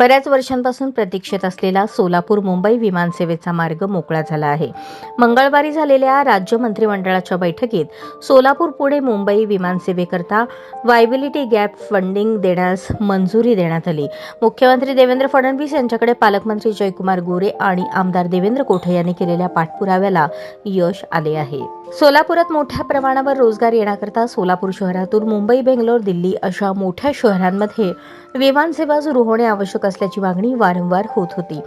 बऱ्याच वर्षांपासून प्रतीक्षेत असलेला सोलापूर मुंबई विमानसेवेचा मार्ग मोकळा झाला आहे. मंगळवारी झालेल्या राज्य मंत्रिमंडळाच्या बैठकीत सोलापूर पुढे मुंबई विमानसेवेकरता वायबिलिटी गॅप फंडिंग देण्यास मंजुरी देण्यात आली. मुख्यमंत्री देवेंद्र फडणवीस यांच्याकडे पालकमंत्री जयकुमार गोरे आणि आमदार देवेंद्र कोठे यांनी केलेल्या पाठपुराव्याला यश आले आहे. सोलापुरात मोठ्या प्रमाणावर रोजगार येण्याकरता सोलापूर शहरातून मुंबई बेंगलोर दिल्ली अशा मोठ्या शहरांमध्ये विमानसेवा सुरू होणे आवश्यक असल्याची मागणी वारंवार होत होती.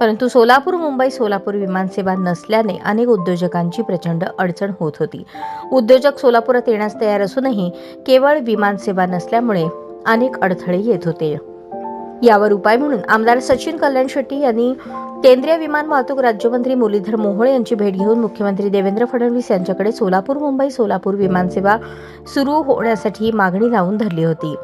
परंतु सोलापूर मुंबई सोलापूर विमानसेवा नसल्याने अनेक उद्योजकांची प्रचंड अडचण होत होती. उद्योजक सोलापुरात येण्यास तयार असूनही केवळ विमानसेवा नसल्यामुळे अनेक अडथळे येत होते. यावर उपाय म्हणून आमदार सचिन कल्याण शेट्टी यांनी केंद्रीय विमान वाहतूक राज्यमंत्री मुरलीधर मोहोळ यांची भेट घेऊन मुख्यमंत्री देवेंद्र फडणवीस यांच्याकडे सोलापूर मुंबई सोलापूर विमानसेवा सुरू होण्यासाठी मागणी लावून धरली होती.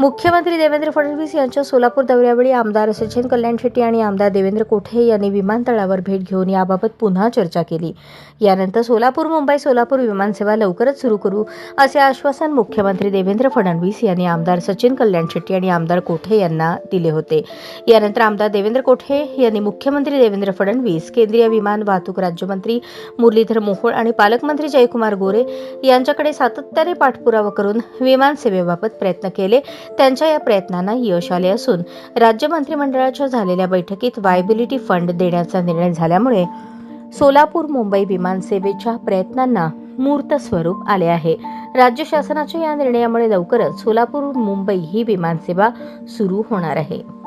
मुख्यमंत्री देवेंद्र फडणवीस यांच्या सोलापूर दौऱ्यावेळी आमदार सचिन कल्याण शेट्टी आणि आमदार देवेंद्र कोठे यांनी विमानतळावर भेट घेऊन याबाबत पुन्हा चर्चा केली. यानंतर सोलापूर मुंबई सोलापूर विमानसेवा लवकरच सुरू करू असे आश्वासन मुख्यमंत्री देवेंद्र फडणवीस यांनी आमदार सचिन कल्याण शेट्टी आणि आमदार कोठे यांना दिले होते. यानंतर आमदार देवेंद्र कोठे यांनी मुख्यमंत्री देवेंद्र फडणवीस केंद्रीय विमान वाहतूक राज्यमंत्री मुरलीधर मोहोळ आणि पालकमंत्री जयकुमार गोरे यांच्याकडे सातत्याने पाठपुरावा करून विमानसेवेबाबत प्रयत्न केले. त्यांच्या या प्रयत्नांना यश आले असून राज्य मंत्रिमंडळाच्या झालेल्या बैठकीत वायबिलिटी फंड देण्याचा निर्णय झाल्यामुळे सोलापूर मुंबई विमानसेवेच्या प्रयत्नांना मूर्त स्वरूप आले आहे. राज्य शासनाच्या या निर्णयामुळे लवकरच सोलापूर मुंबई ही विमानसेवा सुरू होणार आहे.